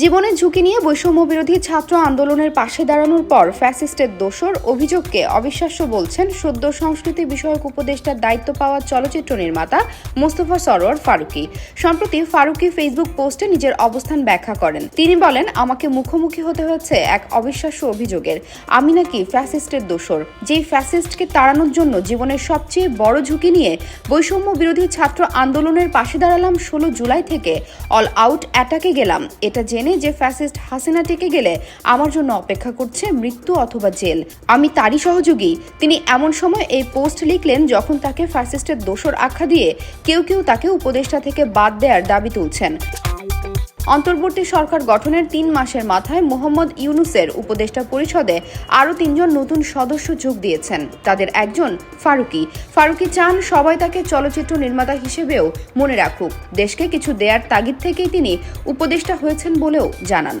জীবনের ঝুঁকি নিয়ে বৈষম্য বিরোধী ছাত্র আন্দোলনের পাশে দাঁড়ানোর পর ফ্যাসিস্টের দোসর অভিযোগকে অবিশ্বাস্য বলছেন সদ্য সংস্কৃতি বিষয়ক উপদেষ্টার দায়িত্ব পাওয়া চলচ্চিত্র নির্মাতা মোস্তফা সরোয়ার ফারুকি। সম্প্রতি ফারুকি ফেসবুক পোস্টে নিজের অবস্থান ব্যাখ্যা করেন। তিনি বলেন, আমাকে মুখোমুখি হতে হয়েছে এক অবিশ্বাস্য অভিযোগের। আমি নাকি ফ্যাসিস্টের দোসর যেই ফ্যাসিস্টকে তাড়ানোর জন্য জীবনের সবচেয়ে বড় ঝুঁকি নিয়ে বৈষম্য বিরোধী ছাত্র আন্দোলনের পাশে দাঁড়ালাম ষোলো জুলাই থেকে, অল আউট অ্যাটাকে গেলাম। এটা জেনে যে ফ্যাসিস্ট হাসিনা টেকে গেলে আমার জন্য অপেক্ষা করছে মৃত্যু অথবা জেল। আমি তারই সহযোগী। তিনি এমন সময় এই পোস্ট লিখলেন যখন তাকে ফ্যাসিস্টের দোষর আখ্যা দিয়ে কেউ কেউ তাকে উপদেষ্টা থেকে বাদ দেওয়ার দাবি তুলছেন। অন্তর্বর্তী সরকার গঠনের তিন মাসের মাথায় মোহাম্মদ ইউনুসের উপদেষ্টা পরিষদে আরও তিনজন নতুন সদস্য যোগ দিয়েছেন। তাদের একজন ফারুকি। ফারুকি চান সবাই তাকে চলচ্চিত্র নির্মাতা হিসেবেও মনে রাখুক। দেশকে কিছু দেয়ার তাগিদ থেকেই তিনি উপদেষ্টা হয়েছেন বলেও জানান।